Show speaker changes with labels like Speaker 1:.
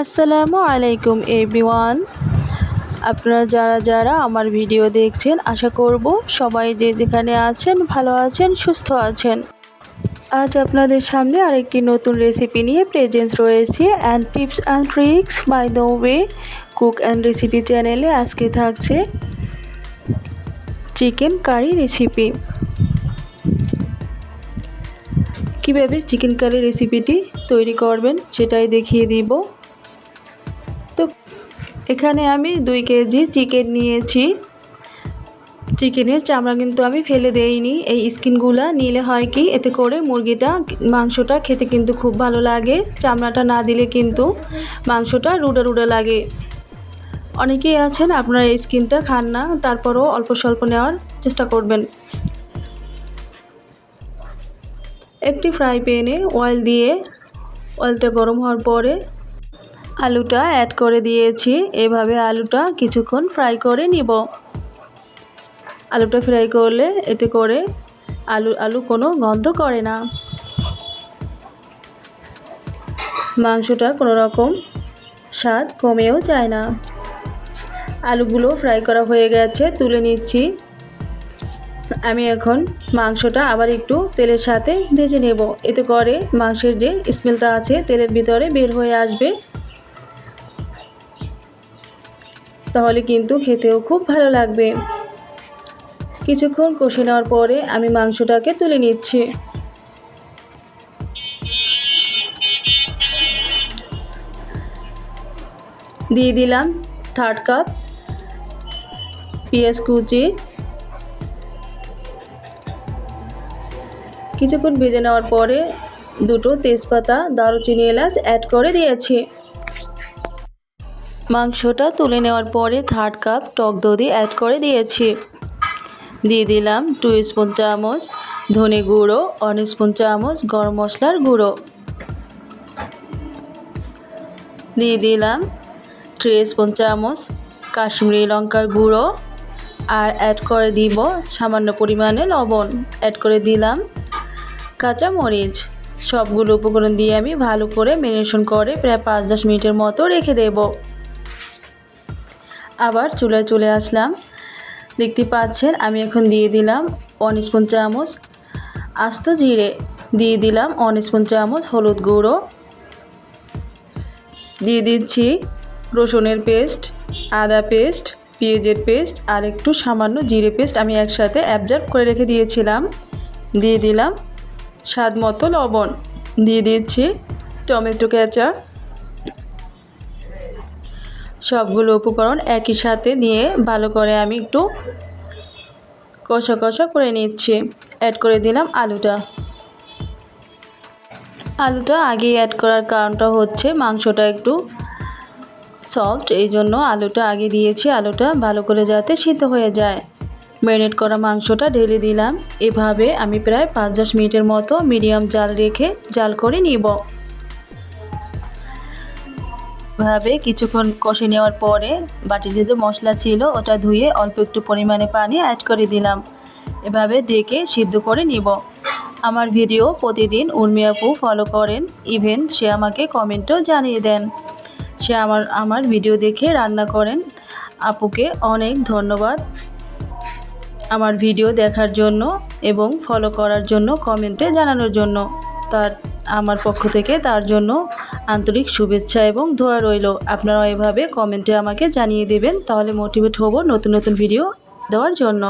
Speaker 1: আসসালামু আলাইকুম এভরিওয়ান আপনারা যারা যারা আমার ভিডিও দেখছেন, আশা করব সবাই যে যেখানে আছেন, ভালো আছেন, সুস্থ আছেন। আজ আপনাদের সামনে আরেকটি নতুন রেসিপি নিয়ে প্রেজেন্স রয়েছে and tips and tricks by the way cook and recipe চ্যানেলে আজকে থাকছে চিকেন কারি রেসিপি কীভাবে চিকেন কারি রেসিপিটি তৈরি করবেন, সেটাই দেখিয়ে দিব। তো এখানে আমি দুই কেজি চিকেন নিয়েছি। চিকেনের চামড়া কিন্তু আমি ফেলে দেইনি। এই স্কিনগুলা নিলে হয় কি, এতে করে মুরগিটা, মাংসটা খেতে কিন্তু খুব ভালো লাগে। চামড়াটা না দিলে কিন্তু মাংসটা রুডা রুডা লাগে। অনেকেই আছেন, আপনারা এই স্কিনটা খান না, তারপরও অল্প স্বল্প নেওয়ার চেষ্টা করবেন। একটি ফ্রাই প্যানে অয়েল দিয়ে, অয়েলটা গরম হওয়ার পরে আলুটা অ্যাড করে দিয়েছি। এভাবে আলুটা কিছুক্ষণ ফ্রাই করে নিব। আলুটা ফ্রাই করলে এতে করে আলু আলু কোনো গন্ধ করে না। মাংসটা কোনো রকম স্বাদ কমেও যায় না। আলুগুলো ফ্রাই করা হয়ে গেছে, তুলে নিচ্ছি। আমি এখন মাংসটা আবার একটু তেলের সাথে ভেজে নেব। এতে করে মাংসের যে স্মেলটা আছে, তেলের ভিতরে বের হয়ে আসবে। তাহলে কিন্তু খেতেও খুব ভালো লাগবে। কিছুক্ষণ কষে নেওয়ার পরে আমি মাংসটাকে তুলে নিচ্ছি। দিয়ে দিলাম থার্ড কাপ পেঁয়াজ কুচি। কিছুক্ষণ ভেজে নেওয়ার পরে দুটো তেজপাতা, দারুচিনি এলাচ অ্যাড করে দিয়েছি। মাংসটা তুলে নেওয়ার পরে থার্ড কাপ টক দধি অ্যাড করে দিয়েছি। দিয়ে দিলাম টু স্পুন চামচ ধনে গুঁড়ো ওয়ান স্পুন চামচ গরম মশলার গুঁড়ো। দিয়ে দিলাম থ্রি স্পুন চামচ কাশ্মীরি লঙ্কার গুঁড়ো আর অ্যাড করে দিব সামান্য পরিমাণে লবণ। অ্যাড করে দিলাম কাঁচা মরিচ সবগুলো উপকরণ দিয়ে আমি ভালো করে ম্যারিনেশন করে প্রায় পাঁচ দশ মিনিটের মতো রেখে দেব। আবার চুলায় চলে আসলাম। দেখতে পাচ্ছেন, আমি এখন দিয়ে দিলাম ওয়ান স্পুন চামচ আস্ত জিরে। দিয়ে দিলাম ওয়ান স্পুন চামচ হলুদ গুঁড়ো। দিয়ে দিচ্ছি রসুনের পেস্ট, আদা পেস্ট, পেঁয়াজের পেস্ট আর একটু সামান্য জিরে পেস্ট আমি একসাথে অ্যাবজর্ব করে রেখে দিয়েছিলাম। দিয়ে দিলাম স্বাদ মতো লবণ। দিয়ে দিচ্ছি টমেটো কেঁচা সবগুলো উপকরণ একই সাথে দিয়ে ভালো করে আমি একটু কষা কষা করে নিচ্ছি। অ্যাড করে দিলাম আলুটা। আলুটা আগে অ্যাড করার কারণটা হচ্ছে মাংসটা একটু সফট এই জন্য আলুটা আগে দিয়েছি। আলুটা ভালো করে যাতে সিদ্ধ হয়ে যায়। ম্যারিনেট করা মাংসটা ঢেলে দিলাম। এভাবে আমি প্রায় পাঁচ দশ মিনিটের মতো মিডিয়াম জাল রেখে জাল করে নিব। ভাবে কিছুক্ষণ কষে নেওয়ার পরে বাটিতে যে মশলা ছিল ওটা ধুয়ে অল্প একটু পরিমাণে পানি অ্যাড করে দিলাম। এভাবে ডেকে সিদ্ধ করে নিব। আমার ভিডিও প্রতিদিন উর্মি আপু ফলো করেন। ইভেন সে আমাকে কমেন্টও জানিয়ে দেন। সে আমার আমার ভিডিও দেখে রান্না করেন। আপুকে অনেক ধন্যবাদ। আমার ভিডিও দেখার জন্য এবং ফলো করার জন্য কমেন্টে জানানোর জন্য। তার, আমার পক্ষ থেকে তার জন্য আন্তরিক শুভেচ্ছা এবং ধোয়া রইল। আপনারা এভাবে কমেন্টে আমাকে জানিয়ে দেবেন, তাহলে মোটিভেট হব নতুন নতুন ভিডিও দেওয়ার জন্য।